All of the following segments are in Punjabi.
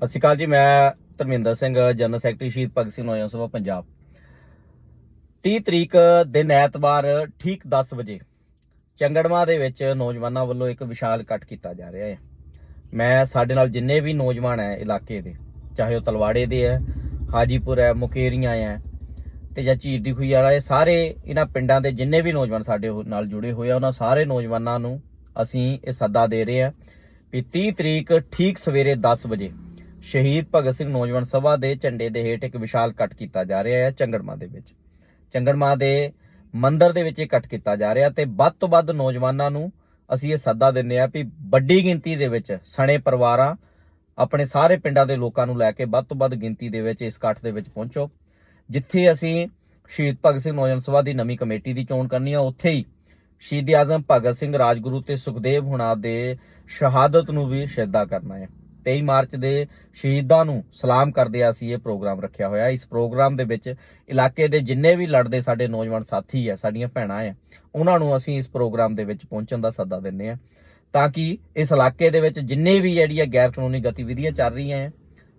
ਸਤਿ ਸ਼੍ਰੀ ਅਕਾਲ ਜੀ, ਮੈਂ ਧਰਮਿੰਦਰ ਸਿੰਘ ਜਨਰਲ ਸੈਕਟਰੀ ਸ਼ਹੀਦ ਭਗਤ ਸਿੰਘ ਨੌਜਵਾਨ ਸਭਾ ਪੰਜਾਬ। 30 ਤਰੀਕ ਦਿਨ ਐਤਵਾਰ ਠੀਕ 10 ਵਜੇ ਚੰਗੜਮਾ ਦੇ ਵਿੱਚ ਨੌਜਵਾਨਾਂ ਵੱਲੋਂ ਇੱਕ ਵਿਸ਼ਾਲ ਇਕੱਠ ਕੀਤਾ ਜਾ ਰਿਹਾ ਹੈ। ਮੈਂ ਸਾਡੇ ਨਾਲ ਜਿੰਨੇ ਵੀ ਨੌਜਵਾਨ ਹੈ ਇਲਾਕੇ ਦੇ, ਚਾਹੇ ਉਹ ਤਲਵਾੜੇ ਦੇ ਹੈ, ਹਾਜੀਪੁਰ ਹੈ, ਮੁਕੇਰੀਆਂ ਹੈ ਤੇ ਜਾਂ ਝੀਰ ਦੀ ਖੂਹੀ ਵਾਲਾ, ਇਹ ਸਾਰੇ ਇਹਨਾਂ ਪਿੰਡਾਂ ਦੇ ਜਿੰਨੇ ਵੀ ਨੌਜਵਾਨ ਸਾਡੇ ਉਹ ਨਾਲ ਜੁੜੇ ਹੋਏ ਆ, ਉਹਨਾਂ ਸਾਰੇ ਨੌਜਵਾਨਾਂ ਨੂੰ ਅਸੀਂ ਇਹ ਸੱਦਾ ਦੇ ਰਹੇ ਹਾਂ ਵੀ 30 ਤਰੀਕ ਠੀਕ ਸਵੇਰੇ 10 ਵਜੇ ਸ਼ਹੀਦ ਭਗਤ ਸਿੰਘ ਨੌਜਵਾਨ ਸਭਾ ਦੇ ਝੰਡੇ ਦੇ ਹੇਠ ਇੱਕ ਵਿਸ਼ਾਲ ਇਕੱਠ ਕੀਤਾ ਜਾ ਰਿਹਾ ਹੈ ਚੰਗੜਮਾ ਦੇ ਵਿੱਚ। ਚੰਗੜਮਾ ਦੇ ਮੰਦਰ ਦੇ ਵਿੱਚ ਇਹ ਇਕੱਠ ਕੀਤਾ ਜਾ ਰਿਹਾ ਤੇ ਵੱਧ ਤੋਂ ਵੱਧ ਨੌਜਵਾਨਾਂ ਨੂੰ ਅਸੀਂ ਇਹ ਸੱਦਾ ਦਿੰਦੇ ਆ ਵੀ ਵੱਡੀ ਗਿਣਤੀ ਦੇ ਵਿੱਚ ਸਣੇ ਪਰਿਵਾਰਾਂ, ਆਪਣੇ ਸਾਰੇ ਪਿੰਡਾਂ ਦੇ ਲੋਕਾਂ ਨੂੰ ਲੈ ਕੇ ਵੱਧ ਤੋਂ ਵੱਧ ਗਿਣਤੀ ਦੇ ਵਿੱਚ ਇਸ ਇਕੱਠ ਦੇ ਵਿੱਚ ਪਹੁੰਚੋ। ਜਿੱਥੇ ਅਸੀਂ ਸ਼ਹੀਦ ਭਗਤ ਸਿੰਘ ਨੌਜਵਾਨ ਸਭਾ ਦੀ ਨਵੀਂ ਕਮੇਟੀ ਦੀ ਚੋਣ ਕਰਨੀ ਆ, ਉੱਥੇ ਹੀ ਸ਼ਹੀਦ ਆਜ਼ਮ ਭਗਤ ਸਿੰਘ ਰਾਜਗੁਰੂ ਤੇ ਸੁਖਦੇਵ ਹੁਣਾਂ ਦੇ ਸ਼ਹਾਦਤ ਨੂੰ ਵੀ ਸ਼ਹੀਦਾ ਕਰਨਾ ਹੈ। 23 ਮਾਰਚ ਦੇ ਸ਼ਹੀਦਾਂ ਨੂੰ ਸਲਾਮ ਕਰਦੇ ਆ ਅਸੀਂ ਇਹ ਪ੍ਰੋਗਰਾਮ ਰੱਖਿਆ ਹੋਇਆ। ਇਸ ਪ੍ਰੋਗਰਾਮ ਦੇ ਵਿੱਚ ਇਲਾਕੇ ਦੇ ਜਿੰਨੇ ਵੀ ਲੜਦੇ ਸਾਡੇ ਨੌਜਵਾਨ ਸਾਥੀ ਆ, ਸਾਡੀਆਂ ਭੈਣਾਂ ਆ, ਉਹਨਾਂ ਨੂੰ ਅਸੀਂ ਇਸ ਪ੍ਰੋਗਰਾਮ ਦੇ ਵਿੱਚ ਪਹੁੰਚਣ ਦਾ ਸੱਦਾ ਦਿੰਨੇ ਆ। ਤਾਂ ਕਿ ਇਸ ਇਲਾਕੇ ਦੇ ਵਿੱਚ ਜਿੰਨੇ ਵੀ ਜਿਹੜੀਆਂ ਗੈਰ ਕਾਨੂੰਨੀ ਗਤੀਵਿਧੀਆਂ ਚੱਲ ਰਹੀਆਂ ਹੈ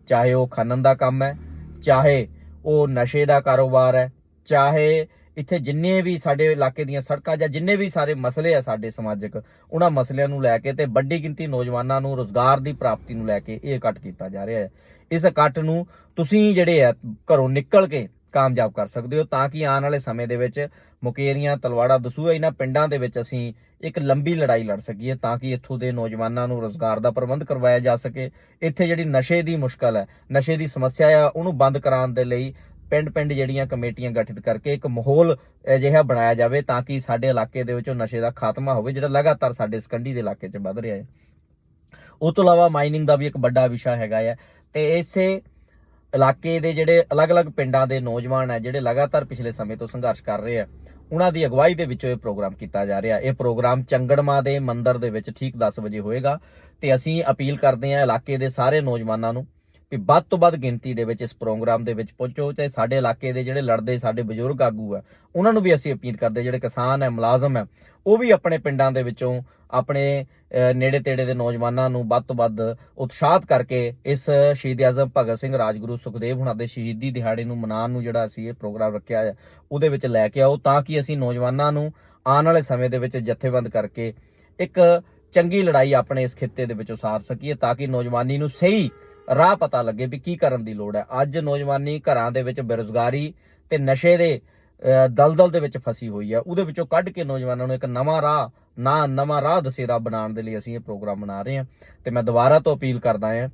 ਚਾਹੇ ਉਹ ਖਨਨ ਦਾ ਕੰਮ ਹੈ, ਚਾਹੇ ਉਹ ਨਸ਼ੇ ਦਾ ਕਾਰੋਬਾਰ ਹੈ, ਚਾਹੇ ਇੱਥੇ ਜਿੰਨੇ ਵੀ ਸਾਡੇ ਇਲਾਕੇ ਦੀਆਂ ਸੜਕਾਂ ਜਾਂ ਜਿੰਨੇ ਵੀ ਸਾਰੇ ਮਸਲੇ ਆ ਸਾਡੇ ਸਮਾਜਿਕ, ਉਹਨਾਂ ਮਸਲਿਆਂ ਨੂੰ ਲੈ ਕੇ ਤੇ ਵੱਡੀ ਗਿਣਤੀ ਨੌਜਵਾਨਾਂ ਨੂੰ ਰੋਜ਼ਗਾਰ ਦੀ ਪ੍ਰਾਪਤੀ ਨੂੰ ਲੈ ਕੇ ਇਹ ਇਕੱਠ ਕੀਤਾ ਜਾ ਰਿਹਾ ਹੈ। ਇਸ ਇਕੱਠ ਨੂੰ ਤੁਸੀਂ ਜਿਹੜੇ ਆ, ਘਰੋਂ ਨਿਕਲ ਕੇ ਕਾਮਯਾਬ ਕਰ ਸਕਦੇ ਹੋ ਤਾਂ ਕਿ ਆਉਣ ਵਾਲੇ ਸਮੇਂ ਦੇ ਵਿੱਚ ਮੁਕੇਰੀਆਂ, ਤਲਵਾੜਾ ਦਸੂਆ ਇਹਨਾਂ ਪਿੰਡਾਂ ਦੇ ਵਿੱਚ ਅਸੀਂ ਇੱਕ ਲੰਬੀ ਲੜਾਈ ਲੜ ਸਕੀਏ ਤਾਂ ਕਿ ਇੱਥੋਂ ਦੇ ਨੌਜਵਾਨਾਂ ਨੂੰ ਰੋਜ਼ਗਾਰ ਦਾ ਪ੍ਰਬੰਧ ਕਰਵਾਇਆ ਜਾ ਸਕੇ। ਇੱਥੇ ਜਿਹੜੀ ਨਸ਼ੇ ਦੀ ਮੁਸ਼ਕਲ ਹੈ, ਨਸ਼ੇ ਦੀ ਸਮੱਸਿਆ ਆ, ਉਹਨੂੰ ਬੰਦ ਕਰਾਉਣ ਦੇ ਲਈ ਪਿੰਡ-ਪਿੰਡ ਜਿਹੜੀਆਂ ਕਮੇਟੀਆਂ ਗਠਿਤ ਕਰਕੇ ਇੱਕ ਮਾਹੌਲ ਅਜਿਹਾ ਬਣਾਇਆ ਜਾਵੇ ਤਾਂ ਕਿ ਸਾਡੇ ਇਲਾਕੇ ਦੇ ਵਿੱਚੋਂ ਨਸ਼ੇ ਦਾ ਖਾਤਮਾ ਹੋਵੇ, ਜਿਹੜਾ ਲਗਾਤਾਰ ਸਾਡੇ ਸਕੰਡੀ ਦੇ ਇਲਾਕੇ 'ਚ ਵੱਧ ਰਿਹਾ ਹੈ। ਉਹ ਤੋਂ ਇਲਾਵਾ ਮਾਈਨਿੰਗ ਦਾ ਵੀ ਇੱਕ ਵੱਡਾ ਵਿਸ਼ਾ ਹੈਗਾ ਹੈ ਤੇ ਇਸੇ ਇਲਾਕੇ ਦੇ ਜਿਹੜੇ ਅਲੱਗ-ਅਲੱਗ ਪਿੰਡਾਂ ਦੇ ਨੌਜਵਾਨ ਹੈ ਜਿਹੜੇ ਲਗਾਤਾਰ ਪਿਛਲੇ ਸਮੇਂ ਤੋਂ ਸੰਘਰਸ਼ ਕਰ ਰਹੇ ਆ, ਉਹਨਾਂ ਦੀ ਅਗਵਾਈ ਦੇ ਵਿੱਚੋਂ ਇਹ ਪ੍ਰੋਗਰਾਮ ਕੀਤਾ ਜਾ ਰਿਹਾ। ਇਹ ਪ੍ਰੋਗਰਾਮ ਚੰਗੜਮਾ ਦੇ ਮੰਦਿਰ ਦੇ ਵਿੱਚ ਠੀਕ 10 ਵਜੇ ਹੋਏਗਾ ਤੇ ਅਸੀਂ ਅਪੀਲ ਕਰਦੇ ਹਾਂ ਇਲਾਕੇ ਦੇ ਸਾਰੇ ਨੌਜਵਾਨਾਂ ਨੂੰ ਵੀ ਵੱਧ ਤੋਂ ਵੱਧ ਗਿਣਤੀ ਦੇ ਵਿੱਚ ਇਸ ਪ੍ਰੋਗਰਾਮ ਦੇ ਵਿੱਚ ਪਹੁੰਚੋ ਤੇ ਸਾਡੇ ਇਲਾਕੇ ਦੇ ਜਿਹੜੇ ਲੜਦੇ, ਸਾਡੇ ਬਜ਼ੁਰਗ ਆਗੂ ਆ, ਉਹਨਾਂ ਨੂੰ ਵੀ ਅਸੀਂ ਅਪੀਲ ਕਰਦੇ ਜਿਹੜੇ ਕਿਸਾਨ ਹੈ, ਮੁਲਾਜ਼ਮ ਹੈ, ਉਹ ਵੀ ਆਪਣੇ ਪਿੰਡਾਂ ਦੇ ਵਿੱਚੋਂ ਆਪਣੇ ਨੇੜੇ ਤੇੜੇ ਦੇ ਨੌਜਵਾਨਾਂ ਨੂੰ ਵੱਧ ਤੋਂ ਵੱਧ ਉਤਸ਼ਾਹਤ ਕਰਕੇ ਇਸ ਸ਼ਹੀਦ ਆਜ਼ਮ ਭਗਤ ਸਿੰਘ ਰਾਜਗੁਰੂ ਸੁਖਦੇਵ ਹੁਣਾਂ ਦੇ ਸ਼ਹੀਦੀ ਦਿਹਾੜੇ ਨੂੰ ਮਨਾਉਣ ਨੂੰ ਜਿਹੜਾ ਅਸੀਂ ਇਹ ਪ੍ਰੋਗਰਾਮ ਰੱਖਿਆ ਹੈ ਉਹਦੇ ਵਿੱਚ ਲੈ ਕੇ ਆਓ, ਤਾਂ ਕਿ ਅਸੀਂ ਨੌਜਵਾਨਾਂ ਨੂੰ ਆਉਣ ਵਾਲੇ ਸਮੇਂ ਦੇ ਵਿੱਚ ਜਥੇਬੰਦ ਕਰਕੇ ਇੱਕ ਚੰਗੀ ਲੜਾਈ ਆਪਣੇ ਇਸ ਖਿੱਤੇ ਦੇ ਵਿੱਚ ਉਸਾਰ ਸਕੀਏ, ਤਾਂ ਕਿ ਨੌਜਵਾਨੀ ਨੂੰ ਸਹੀ ਰਾਹ ਪਤਾ ਲੱਗੇ ਵੀ ਕੀ ਕਰਨ ਦੀ ਲੋੜ ਹੈ। ਅੱਜ ਨੌਜਵਾਨੀ ਘਰਾਂ ਦੇ ਵਿੱਚ ਬੇਰੁਜ਼ਗਾਰੀ ਤੇ ਨਸ਼ੇ ਦੇ ਦਲਦਲ ਦੇ ਵਿੱਚ ਫਸੀ ਹੋਈ ਹੈ। ਉਹਦੇ ਵਿੱਚੋਂ ਕੱਢ ਕੇ ਨੌਜਵਾਨਾਂ ਨੂੰ ਇੱਕ ਨਵਾਂ ਰਾਹ, ਨਾ ਨਵਾਂ ਰਾਹ ਦਸੇਰਾ ਬਣਾਉਣ ਦੇ ਲਈ ਅਸੀਂ ਇਹ ਪ੍ਰੋਗਰਾਮ ਬਣਾ ਰਹੇ ਹਾਂ। ਤੇ ਮੈਂ ਦੁਬਾਰਾ ਤੋਂ ਅਪੀਲ ਕਰਦਾ ਹਾਂ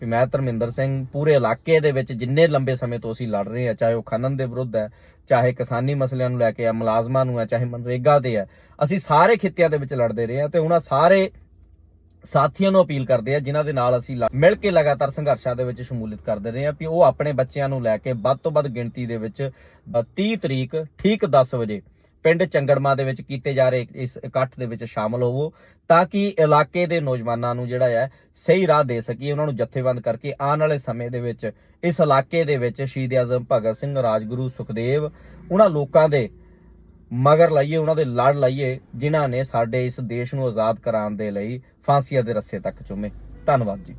ਵੀ ਮੈਂ ਧਰਮਿੰਦਰ ਸਿੰਘ, ਪੂਰੇ ਇਲਾਕੇ ਦੇ ਵਿੱਚ ਜਿੰਨੇ ਲੰਬੇ ਸਮੇਂ ਤੋਂ ਅਸੀਂ ਲੜ ਰਹੇ ਹਾਂ, ਚਾਹੇ ਉਹ ਖਨਨ ਦੇ ਵਿਰੁੱਧ ਹੈ, ਚਾਹੇ ਕਿਸਾਨੀ ਮਸਲਿਆਂ ਨੂੰ ਲੈ ਕੇ ਆ, ਮੁਲਾਜ਼ਮਾਂ ਨੂੰ ਹੈ, ਚਾਹੇ ਮਨਰੇਗਾ ਦੇ ਹੈ, ਅਸੀਂ ਸਾਰੇ ਖਿੱਤਿਆਂ ਦੇ ਵਿੱਚ ਲੜਦੇ ਰਹੇ ਹਾਂ ਤੇ ਉਹਨਾਂ ਸਾਰੇ ਸਾਥੀਆਂ ਨੂੰ ਅਪੀਲ ਕਰਦੇ ਆ ਜਿਨ੍ਹਾਂ ਦੇ ਨਾਲ ਅਸੀਂ ਮਿਲ ਕੇ ਲਗਾਤਾਰ ਸੰਘਰਸ਼ਾਂ ਦੇ ਵਿੱਚ ਸ਼ਮੂਲੀਅਤ ਕਰਦੇ ਰਹੇ ਆ ਕਿ ਉਹ ਆਪਣੇ ਬੱਚਿਆਂ ਨੂੰ ਲੈ ਕੇ ਵੱਧ ਤੋਂ ਵੱਧ ਗਿਣਤੀ ਦੇ ਵਿੱਚ ਅ, 30 ਤਰੀਕ ਠੀਕ 10 ਵਜੇ ਪਿੰਡ ਚੰਗੜਮਾ ਦੇ ਵਿੱਚ ਕੀਤੇ ਜਾ ਰਹੇ ਇਸ ਇਕੱਠ ਦੇ ਵਿੱਚ ਸ਼ਾਮਲ ਹੋਵੋ ਤਾਂ ਕਿ ਇਲਾਕੇ ਦੇ ਨੌਜਵਾਨਾਂ ਨੂੰ ਜਿਹੜਾ ਹੈ ਸਹੀ ਰਾਹ ਦੇ ਸਕੀਏ ਉਹਨਾਂ ਨੂੰ ਜਥੇਬੰਦ ਕਰਕੇ ਆਉਣ ਵਾਲੇ ਸਮੇਂ ਦੇ ਵਿੱਚ ਇਸ ਇਲਾਕੇ ਦੇ ਵਿੱਚ ਸ਼ਹੀਦ ਆਜ਼ਮ ਭਗਤ ਸਿੰਘ ਰਾਜਗੁਰੂ ਸੁਖਦੇਵ ਉਹਨਾਂ ਲੋਕਾਂ ਦੇ ਮਗਰ ਲਾਈਏ, ਉਹਨਾਂ ਦੇ ਲੜ ਲਾਈਏ, ਜਿਨ੍ਹਾਂ ਨੇ ਸਾਡੇ ਇਸ ਦੇਸ਼ ਨੂੰ ਆਜ਼ਾਦ ਕਰਾਉਣ ਦੇ ਲਈ ਫਾਂਸੀਆਂ ਦੇ ਰੱਸੇ ਤੱਕ ਚੁੰਮੇ। ਧੰਨਵਾਦ ਜੀ।